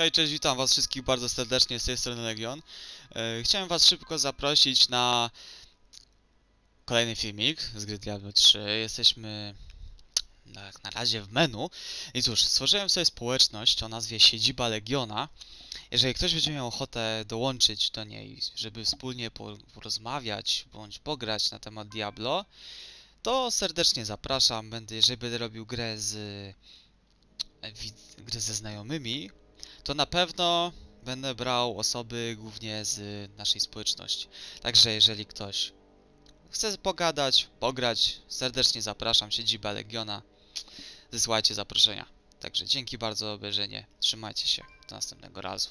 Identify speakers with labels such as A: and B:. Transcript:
A: Hej, cześć, witam was wszystkich bardzo serdecznie z tej strony Legion. E, chciałem was szybko zaprosić na kolejny filmik z gry Diablo 3. Jesteśmy no, jak na razie w menu. I cóż, stworzyłem sobie społeczność o nazwie Siedziba Legiona. Jeżeli ktoś będzie miał ochotę dołączyć do niej, żeby wspólnie po- porozmawiać bądź pograć na temat Diablo, to serdecznie zapraszam. Będę, jeżeli będę robił grę z grę ze znajomymi, to na pewno będę brał osoby głównie z naszej społeczności. Także jeżeli ktoś chce pogadać, pograć, serdecznie zapraszam, siedziba Legiona. Zesłajcie zaproszenia. Także dzięki bardzo za obejrzenie. Trzymajcie się. Do następnego razu.